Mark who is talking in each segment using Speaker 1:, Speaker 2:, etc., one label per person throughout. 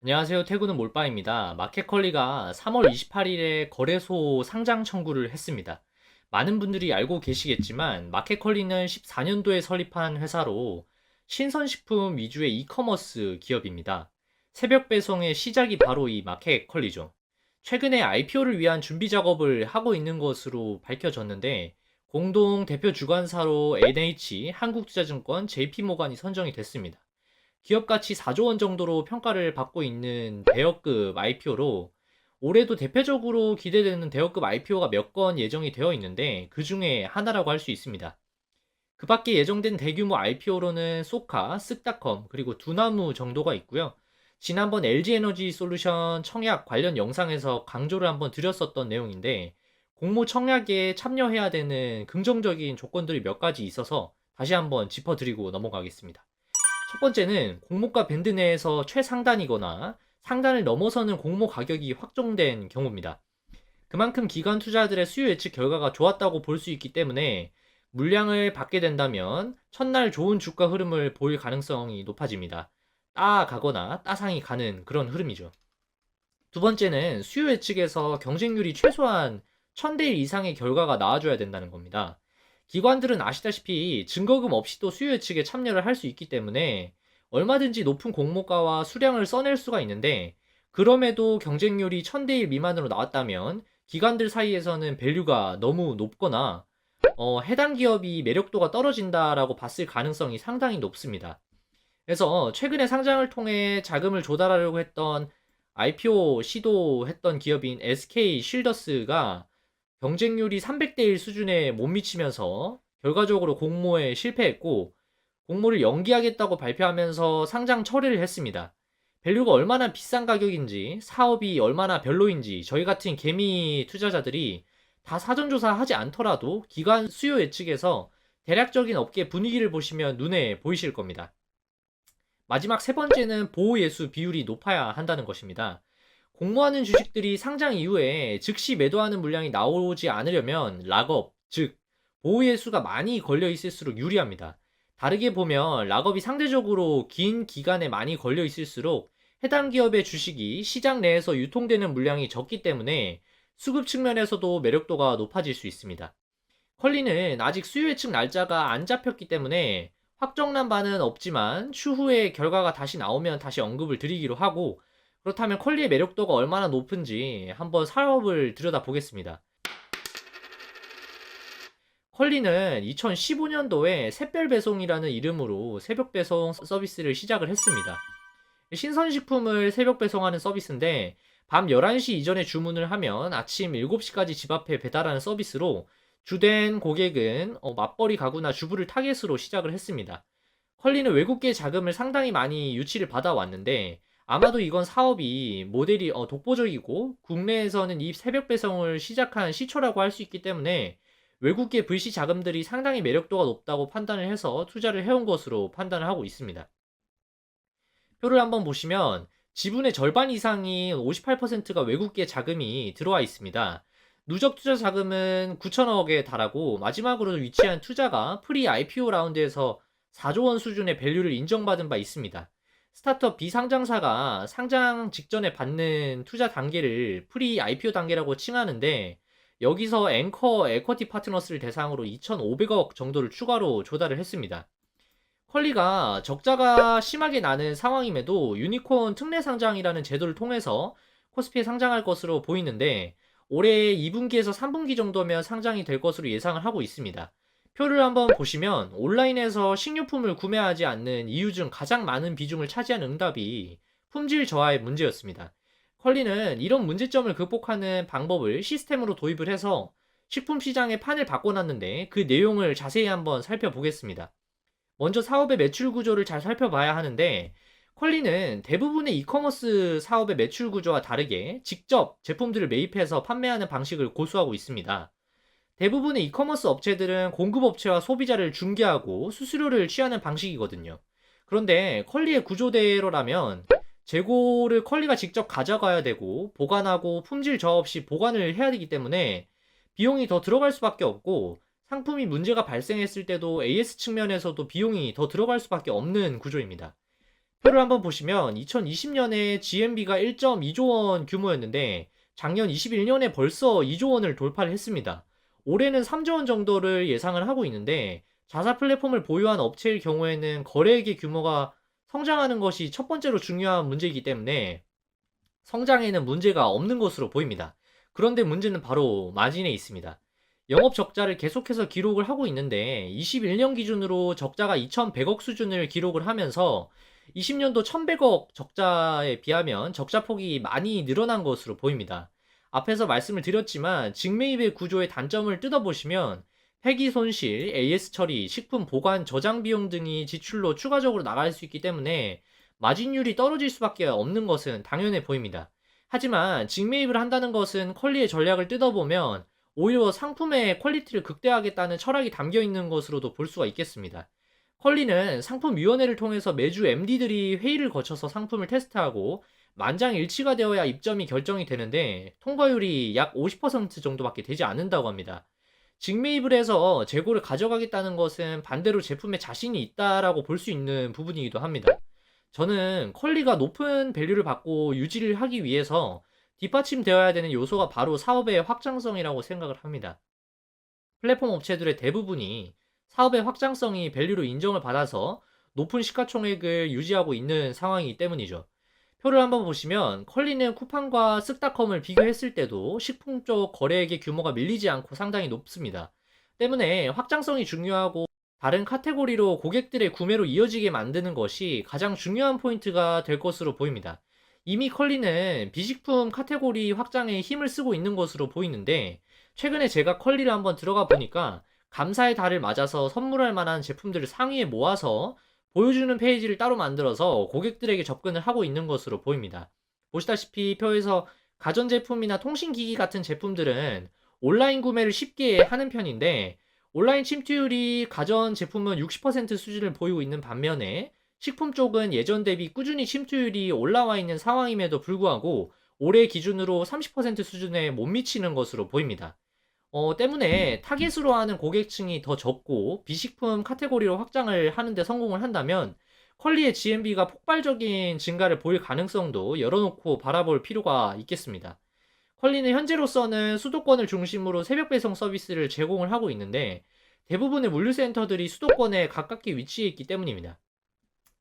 Speaker 1: 안녕하세요. 태구는 몰바입니다. 마켓컬리가 3월 28일에 거래소 상장 청구를 했습니다. 많은 분들이 알고 계시겠지만 마켓컬리는 14년도에 설립한 회사로 신선식품 위주의 이커머스 기업입니다. 새벽 배송의 시작이 바로 이 마켓컬리죠. 최근에 IPO를 위한 준비 작업을 하고 있는 것으로 밝혀졌는데 공동 대표 주관사로 NH, 한국투자증권, JP모간이 선정이 됐습니다. 기업 가치 4조 원 정도로 평가를 받고 있는 대여급 IPO로 올해도 대표적으로 기대되는 대여급 IPO가 몇 건 예정이 되어 있는데 그 중에 하나라고 할 수 있습니다. 그 밖에 예정된 대규모 IPO로는 소카, 쓱닷컴, 그리고 두나무 정도가 있고요. 지난번 LG에너지 솔루션 청약 관련 영상에서 강조를 한번 드렸었던 내용인데 공모 청약에 참여해야 되는 긍정적인 조건들이 몇 가지 있어서 다시 한번 짚어드리고 넘어가겠습니다. 첫 번째는 공모가 밴드 내에서 최상단이거나 상단을 넘어서는 공모 가격이 확정된 경우입니다. 그만큼 기관 투자들의 수요 예측 결과가 좋았다고 볼 수 있기 때문에 물량을 받게 된다면 첫날 좋은 주가 흐름을 보일 가능성이 높아집니다. 따가거나 따상이 가는 그런 흐름이죠. 두 번째는 수요 예측에서 경쟁률이 최소한 1000대 1 이상의 결과가 나와줘야 된다는 겁니다. 기관들은 아시다시피 증거금 없이도 수요 예측에 참여를 할 수 있기 때문에 얼마든지 높은 공모가와 수량을 써낼 수가 있는데 그럼에도 경쟁률이 1000대 1 미만으로 나왔다면 기관들 사이에서는 밸류가 너무 높거나 어, 해당 기업이 매력도가 떨어진다라고 봤을 가능성이 상당히 높습니다. 그래서 최근에 상장을 통해 자금을 조달하려고 했던 IPO 시도했던 기업인 SK 실더스가 경쟁률이 300대 1 수준에 못 미치면서 결과적으로 공모에 실패했고 공모를 연기하겠다고 발표하면서 상장 처리를 했습니다. 밸류가 얼마나 비싼 가격인지 사업이 얼마나 별로인지 저희 같은 개미 투자자들이 다 사전조사 하지 않더라도 기관 수요 예측에서 대략적인 업계 분위기를 보시면 눈에 보이실 겁니다. 마지막 세 번째는 보호 예수 비율이 높아야 한다는 것입니다. 공모하는 주식들이 상장 이후에 즉시 매도하는 물량이 나오지 않으려면 락업, 즉 보호예수가 많이 걸려 있을수록 유리합니다. 다르게 보면 락업이 상대적으로 긴 기간에 많이 걸려 있을수록 해당 기업의 주식이 시장 내에서 유통되는 물량이 적기 때문에 수급 측면에서도 매력도가 높아질 수 있습니다. 컬리는 아직 수요 예측 날짜가 안 잡혔기 때문에 확정난 바는 없지만 추후에 결과가 다시 나오면 다시 언급을 드리기로 하고 그렇다면 컬리의 매력도가 얼마나 높은지 한번 사업을 들여다보겠습니다. 컬리는 2015년도에 샛별 배송이라는 이름으로 새벽 배송 서비스를 시작을 했습니다. 신선식품을 새벽 배송하는 서비스인데 밤 11시 이전에 주문을 하면 아침 7시까지 집 앞에 배달하는 서비스로 주된 고객은 어, 맞벌이 가구나 주부를 타겟으로 시작을 했습니다. 컬리는 외국계 자금을 상당히 많이 유치를 받아왔는데 아마도 이건 사업이 모델이 어, 독보적이고 국내에서는 이 새벽 배송을 시작한 시초라고 할 수 있기 때문에 외국계 VC 자금들이 상당히 매력도가 높다고 판단을 해서 투자를 해온 것으로 판단을 하고 있습니다. 표를 한번 보시면 지분의 절반 이상인 58%가 외국계 자금이 들어와 있습니다. 누적 투자 자금은 9천억에 달하고 마지막으로 위치한 투자가 프리 IPO 라운드에서 4조 원 수준의 밸류를 인정받은 바 있습니다. 스타트업 비상장사가 상장 직전에 받는 투자 단계를 프리 IPO 단계라고 칭하는데 여기서 앵커 에쿼티 파트너스를 대상으로 2,500억 정도를 추가로 조달을 했습니다. 컬리가 적자가 심하게 나는 상황임에도 유니콘 특례 상장이라는 제도를 통해서 코스피에 상장할 것으로 보이는데 올해 2분기에서 3분기 정도면 상장이 될 것으로 예상을 하고 있습니다. 표를 한번 보시면 온라인에서 식료품을 구매하지 않는 이유 중 가장 많은 비중을 차지한 응답이 품질 저하의 문제였습니다. 컬리는 이런 문제점을 극복하는 방법을 시스템으로 도입을 해서 식품 시장의 판을 바꿔놨는데 그 내용을 자세히 한번 살펴보겠습니다. 먼저 사업의 매출 구조를 잘 살펴봐야 하는데 퀄리는 대부분의 이커머스 사업의 매출 구조와 다르게 직접 제품들을 매입해서 판매하는 방식을 고수하고 있습니다. 대부분의 이커머스 업체들은 공급업체와 소비자를 중개하고 수수료를 취하는 방식이거든요. 그런데 퀄리의 구조대로라면 재고를 퀄리가 직접 가져가야 되고 보관하고 품질 저하 없이 보관을 해야 되기 때문에 비용이 더 들어갈 수밖에 없고 상품이 문제가 발생했을 때도 AS 측면에서도 비용이 더 들어갈 수밖에 없는 구조입니다. 표를 한번 보시면 2020년에 GMB가 1.2조 원 규모였는데 작년 21년에 벌써 2조 원을 돌파를 했습니다. 올해는 3조 원 정도를 예상을 하고 있는데 자사 플랫폼을 보유한 업체일 경우에는 거래액의 규모가 성장하는 것이 첫 번째로 중요한 문제이기 때문에 성장에는 문제가 없는 것으로 보입니다. 그런데 문제는 바로 마진에 있습니다. 영업 적자를 계속해서 기록을 하고 있는데 21년 기준으로 적자가 2,100억 수준을 기록을 하면서 20년도 1,100억 적자에 비하면 적자 폭이 많이 늘어난 것으로 보입니다. 앞에서 말씀을 드렸지만 직매입의 구조의 단점을 뜯어보시면 폐기 손실, AS 처리, 식품 보관, 저장 비용 등이 지출로 추가적으로 나갈 수 있기 때문에 마진율이 떨어질 수밖에 없는 것은 당연해 보입니다. 하지만 직매입을 한다는 것은 컬리의 전략을 뜯어보면 오히려 상품의 퀄리티를 극대화하겠다는 철학이 담겨 있는 것으로도 볼 수가 있겠습니다. 컬리는 상품위원회를 통해서 매주 MD들이 회의를 거쳐서 상품을 테스트하고 만장일치가 되어야 입점이 결정이 되는데 통과율이 약 50% 정도밖에 되지 않는다고 합니다. 직매입을 해서 재고를 가져가겠다는 것은 반대로 제품에 자신이 있다라고 볼 수 있는 부분이기도 합니다. 저는 퀄리가 높은 밸류를 받고 유지를 하기 위해서 뒷받침되어야 되는 요소가 바로 사업의 확장성이라고 생각을 합니다. 플랫폼 업체들의 대부분이 사업의 확장성이 밸류로 인정을 받아서 높은 시가총액을 유지하고 있는 상황이기 때문이죠. 표를 한번 보시면 컬리는 쿠팡과 쓱닷컴을 비교했을 때도 식품 쪽 거래액의 규모가 밀리지 않고 상당히 높습니다. 때문에 확장성이 중요하고 다른 카테고리로 고객들의 구매로 이어지게 만드는 것이 가장 중요한 포인트가 될 것으로 보입니다. 이미 컬리는 비식품 카테고리 확장에 힘을 쓰고 있는 것으로 보이는데 최근에 제가 컬리를 한번 들어가 보니까 감사의 달을 맞아서 선물할 만한 제품들을 상위에 모아서 보여주는 페이지를 따로 만들어서 고객들에게 접근을 하고 있는 것으로 보입니다. 보시다시피 표에서 가전제품이나 통신기기 같은 제품들은 온라인 구매를 쉽게 하는 편인데 온라인 침투율이 가전 제품은 60% 수준을 보이고 있는 반면에 식품 쪽은 예전 대비 꾸준히 침투율이 올라와 있는 상황임에도 불구하고 올해 기준으로 30% 수준에 못 미치는 것으로 보입니다. 어, 때문에 타겟으로 하는 고객층이 더 적고 비식품 카테고리로 확장을 하는데 성공을 한다면 컬리의 GMB가 폭발적인 증가를 보일 가능성도 열어놓고 바라볼 필요가 있겠습니다. 컬리는 현재로서는 수도권을 중심으로 새벽 배송 서비스를 제공을 하고 있는데 대부분의 물류센터들이 수도권에 가깝게 위치해 있기 때문입니다.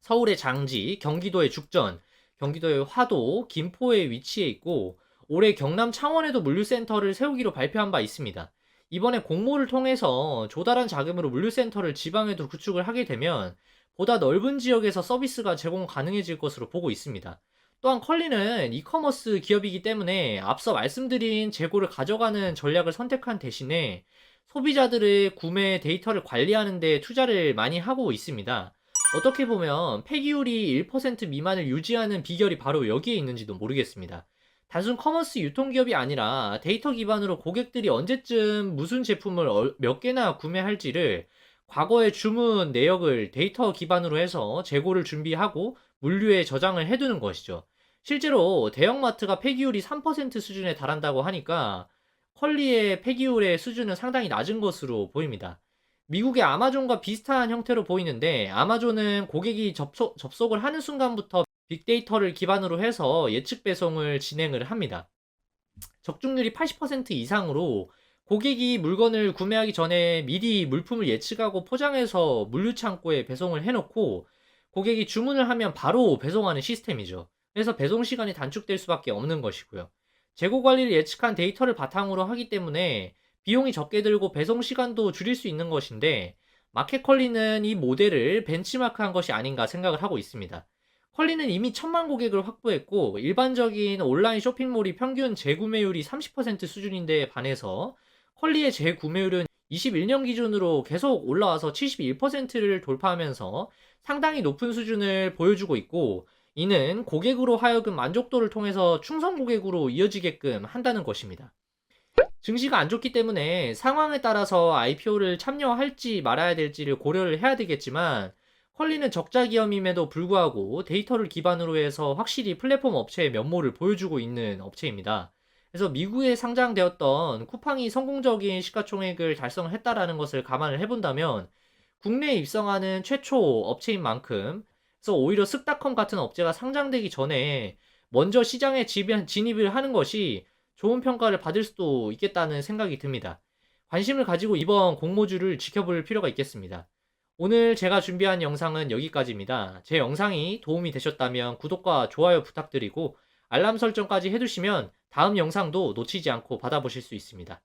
Speaker 1: 서울의 장지, 경기도의 죽전, 경기도의 화도, 김포에 위치해 있고 올해 경남 창원에도 물류센터를 세우기로 발표한 바 있습니다. 이번에 공모를 통해서 조달한 자금으로 물류센터를 지방에도 구축을 하게 되면 보다 넓은 지역에서 서비스가 제공 가능해질 것으로 보고 있습니다. 또한 컬리는 이커머스 기업이기 때문에 앞서 말씀드린 재고를 가져가는 전략을 선택한 대신에 소비자들의 구매 데이터를 관리하는 데 투자를 많이 하고 있습니다. 어떻게 보면 폐기율이 1% 미만을 유지하는 비결이 바로 여기에 있는지도 모르겠습니다. 단순 커머스 유통기업이 아니라 데이터 기반으로 고객들이 언제쯤 무슨 제품을 몇 개나 구매할지를 과거의 주문 내역을 데이터 기반으로 해서 재고를 준비하고 물류에 저장을 해두는 것이죠. 실제로 대형마트가 폐기율이 3% 수준에 달한다고 하니까 퀄리의 폐기율의 수준은 상당히 낮은 것으로 보입니다. 미국의 아마존과 비슷한 형태로 보이는데 아마존은 고객이 접속, 접속을 하는 순간부터 빅데이터를 기반으로 해서 예측 배송을 진행을 합니다. 적중률이 80% 이상으로 고객이 물건을 구매하기 전에 미리 물품을 예측하고 포장해서 물류창고에 배송을 해놓고 고객이 주문을 하면 바로 배송하는 시스템이죠. 그래서 배송 시간이 단축될 수밖에 없는 것이고요. 재고 관리를 예측한 데이터를 바탕으로 하기 때문에 비용이 적게 들고 배송 시간도 줄일 수 있는 것인데 마켓컬리는 이 모델을 벤치마크한 것이 아닌가 생각을 하고 있습니다. 컬리는 이미 천만 고객을 확보했고 일반적인 온라인 쇼핑몰이 평균 재구매율이 30% 수준인데 반해서 컬리의 재구매율은 21년 기준으로 계속 올라와서 71%를 돌파하면서 상당히 높은 수준을 보여주고 있고 이는 고객으로 하여금 만족도를 통해서 충성 고객으로 이어지게끔 한다는 것입니다. 증시가 안 좋기 때문에 상황에 따라서 IPO를 참여할지 말아야 될지를 고려를 해야 되겠지만 컬리는 적자 기업임에도 불구하고 데이터를 기반으로 해서 확실히 플랫폼 업체의 면모를 보여주고 있는 업체입니다. 그래서 미국에 상장되었던 쿠팡이 성공적인 시가총액을 달성했다라는 것을 감안을 해본다면 국내에 입성하는 최초 업체인 만큼 그래서 오히려 쓱닷컴 같은 업체가 상장되기 전에 먼저 시장에 진입을 하는 것이 좋은 평가를 받을 수도 있겠다는 생각이 듭니다. 관심을 가지고 이번 공모주를 지켜볼 필요가 있겠습니다. 오늘 제가 준비한 영상은 여기까지입니다. 제 영상이 도움이 되셨다면 구독과 좋아요 부탁드리고 알람 설정까지 해두시면 다음 영상도 놓치지 않고 받아보실 수 있습니다.